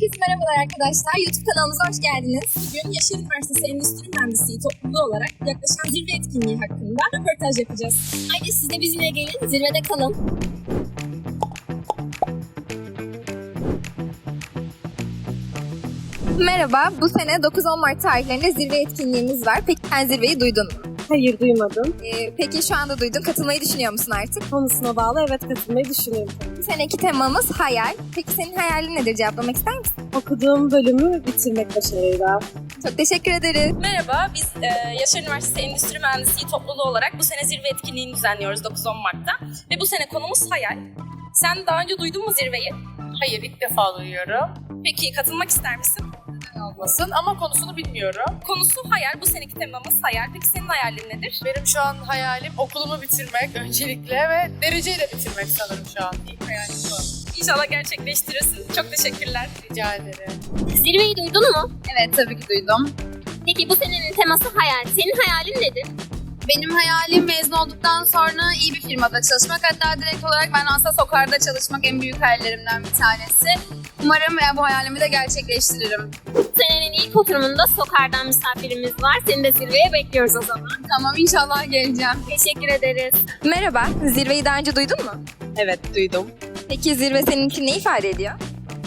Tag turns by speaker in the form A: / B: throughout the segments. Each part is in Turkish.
A: Herkese merhabalar arkadaşlar. YouTube kanalımıza hoş geldiniz. Bugün Yaşar Üniversitesi Endüstri Mühendisliği topluluğu olarak yaklaşan zirve etkinliği hakkında röportaj yapacağız. Haydi siz de bizimle gelin, zirvede kalın. Merhaba, bu sene 9-10 Mart tarihlerinde zirve etkinliğimiz var. Peki sen zirveyi duydun mu?
B: Hayır duymadım.
A: Ee, peki şu anda duydun, katılmayı düşünüyor musun artık?
B: Konusuna bağlı evet katılmayı düşünüyorum.
A: Bu seneki temamız hayal. Peki senin hayalin nedir? Cevaplamak ister misin?
B: Okuduğum bölümü bitirmek başarıyla.
A: Çok teşekkür ederiz.
C: Merhaba, biz e, Yaşar Üniversitesi Endüstri Mühendisliği topluluğu olarak bu sene zirve etkinliğini düzenliyoruz 9-10 Mart'ta. Ve bu sene konumuz hayal. Sen daha önce duydun mu zirveyi?
D: Hayır ilk defa duyuyorum.
C: Peki katılmak ister misin?
D: Olmasın ama konusunu bilmiyorum.
C: Konusu hayal, bu seneki temamız hayal. Peki senin hayalin nedir?
D: Benim şu an hayalim okulumu bitirmek öncelikle ve dereceyle bitirmek sanırım şu an. İlk hayalim bu.
C: İnşallah gerçekleştirirsin. Çok teşekkürler.
D: Rica ederim.
E: Zirveyi duydun mu?
F: Evet tabii ki duydum.
E: Peki bu senenin teması hayal. Senin hayalin nedir?
F: Benim hayalim mezun olduktan sonra iyi bir firmada çalışmak. Hatta direkt olarak ben aslında Sokar'da çalışmak en büyük hayallerimden bir tanesi. Umarım e, bu hayalimi de gerçekleştiririm.
E: Bu senenin ilk oturumunda Sokar'dan misafirimiz var. Seni de zirveye bekliyoruz o zaman.
F: Tamam inşallah geleceğim.
E: Teşekkür ederiz.
A: Merhaba, zirveyi daha önce duydun mu?
G: Evet duydum.
A: Peki zirve senin için ne ifade ediyor?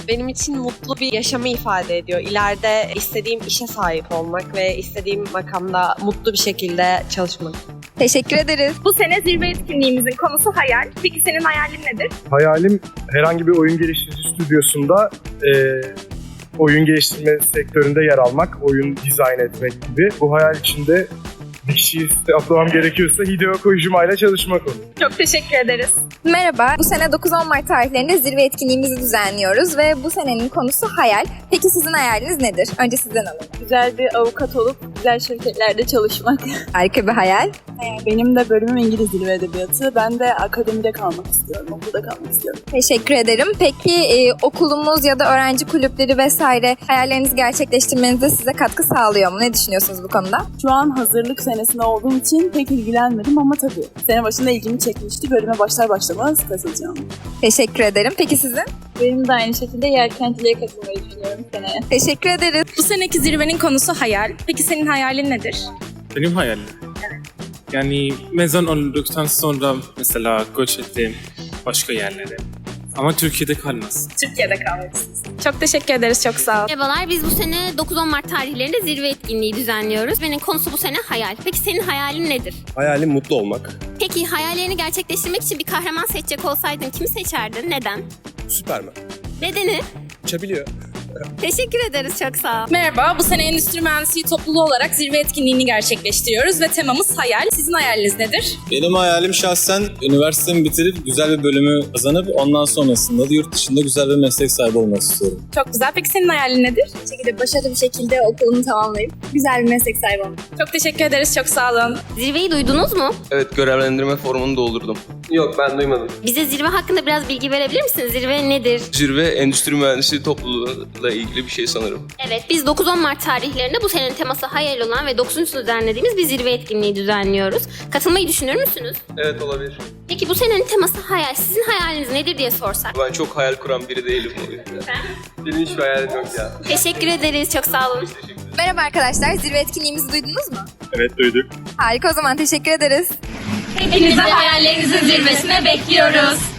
G: Benim için mutlu bir yaşamı ifade ediyor. İleride istediğim işe sahip olmak ve istediğim makamda mutlu bir şekilde çalışmak.
A: Teşekkür ederiz.
C: Bu sene zirve etkinliğimizin konusu hayal. Peki senin hayalin nedir?
H: Hayalim herhangi bir oyun geliştirici stüdyosunda e, oyun geliştirme sektöründe yer almak, oyun dizayn etmek gibi. Bu hayal içinde bir kişiyi atlamam gerekiyorsa Hideo Kojima ile çalışmak olur.
C: Çok teşekkür ederiz.
A: Merhaba, bu sene 9-10 Mart tarihlerinde zirve etkinliğimizi düzenliyoruz ve bu senenin konusu hayal. Peki sizin hayaliniz nedir? Önce sizden alalım.
B: Güzel bir avukat olup güzel şirketlerde çalışmak.
A: Harika bir hayal.
B: Benim de bölümüm İngiliz Dili ve Edebiyatı. Ben de akademide kalmak istiyorum, okulda kalmak istiyorum.
A: Teşekkür ederim. Peki e, okulumuz ya da öğrenci kulüpleri vesaire hayallerinizi gerçekleştirmenize size katkı sağlıyor mu? Ne düşünüyorsunuz bu konuda?
B: Şu an hazırlık senesinde olduğum için pek ilgilenmedim ama tabii sene başında ilgimi çekmişti. Bölüme başlar başlamaz katılacağım.
A: Teşekkür ederim. Peki sizin?
B: Benim de aynı şekilde yelkenciliğe katılmayı düşünüyorum seneye.
A: Teşekkür ederiz.
C: Bu seneki zirvenin konusu hayal. Peki senin hayalin nedir?
I: Benim hayalim. Yani mezun olduktan sonra mesela göç ettim başka yerlere. Ama Türkiye'de kalmaz.
C: Türkiye'de kalmalısınız. Çok teşekkür ederiz, çok sağ ol.
E: Merhabalar. Biz bu sene 9-10 Mart tarihlerinde zirve etkinliği düzenliyoruz. Benim konusu bu sene hayal. Peki senin hayalin nedir?
J: Hayalim mutlu olmak.
E: Peki hayallerini gerçekleştirmek için bir kahraman seçecek olsaydın kimi seçerdin? Neden?
J: Süpermen.
E: Nedeni?
J: Uçabiliyor.
E: Teşekkür ederiz. Çok sağ ol.
C: Merhaba, bu sene Endüstri Mühendisliği topluluğu olarak zirve etkinliğini gerçekleştiriyoruz ve temamız hayal. Sizin hayaliniz nedir?
K: Benim hayalim şahsen üniversitemi bitirip güzel bir bölümü kazanıp ondan sonrasında da yurt dışında güzel bir meslek sahibi olmak istiyorum.
C: Çok güzel. Peki senin hayalin nedir?
A: Bir şekilde başarılı bir şekilde okulumu tamamlayıp güzel bir meslek sahibi olmak.
C: Çok teşekkür ederiz, çok sağ olun.
E: Zirveyi duydunuz mu?
J: Evet görevlendirme formunu doldurdum. Yok ben duymadım.
E: Bize zirve hakkında biraz bilgi verebilir misin? Zirve nedir?
J: Zirve Endüstri Mühendisliği topluluğuyla ilgili bir şey sanırım.
E: Evet, biz 9-10 Mart tarihlerinde bu senenin teması hayal olan ve 9. düzenlediğimiz bir zirve etkinliği düzenliyoruz. Katılmayı düşünür müsünüz?
J: Evet olabilir.
E: Peki bu senenin teması hayal. Sizin hayaliniz nedir diye sorsak?
J: Ben çok hayal kuran biri değilim o yüzden. Benim hiçbir hayalim yok ya.
E: Teşekkür ederiz, çok sağ olun.
A: Merhaba arkadaşlar, zirve etkinliğimizi duydunuz mu?
H: Evet duyduk.
A: Harika o zaman teşekkür ederiz.
E: Hepinizi hayallerinizin zirvesine bekliyoruz.